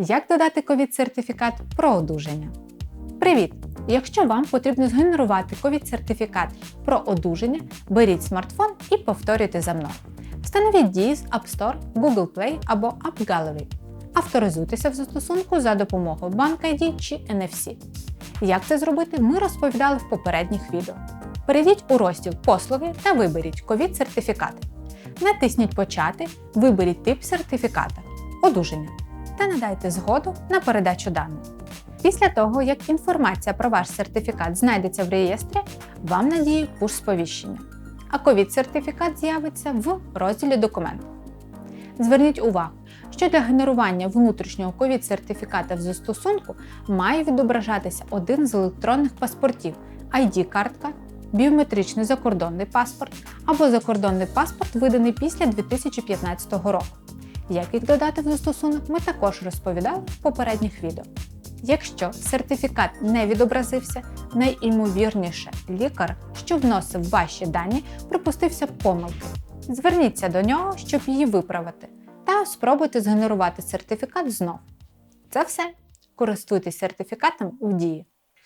Як додати ковід-сертифікат про одужання? Привіт! Якщо вам потрібно згенерувати ковід-сертифікат про одужання, беріть смартфон і повторюйте за мною. Встановіть дії з App Store, Google Play або App Gallery. Авторизуйтеся в застосунку за допомогою BankID чи NFC. Як це зробити, ми розповідали в попередніх відео. Перейдіть у розділ Послуги та виберіть ковід-сертифікати. Натисніть Почати, виберіть тип сертифіката одужання та надайте згоду на передачу даних. Після того, як інформація про ваш сертифікат знайдеться в реєстрі, вам надіють пуш-сповіщення, а ковід-сертифікат з'явиться в розділі Документи. Зверніть увагу, що для генерування внутрішнього ковід-сертифіката в застосунку має відображатися один з електронних паспортів ID-картка, біометричний закордонний паспорт або закордонний паспорт, виданий після 2015 року. Як їх додати в застосунок, ми також розповідали в попередніх відео. Якщо сертифікат не відобразився, найімовірніше лікар, що вносив ваші дані, припустився помилки. Зверніться до нього, щоб її виправити, та спробуйте згенерувати сертифікат знов. Це все. Користуйтесь сертифікатом в дії.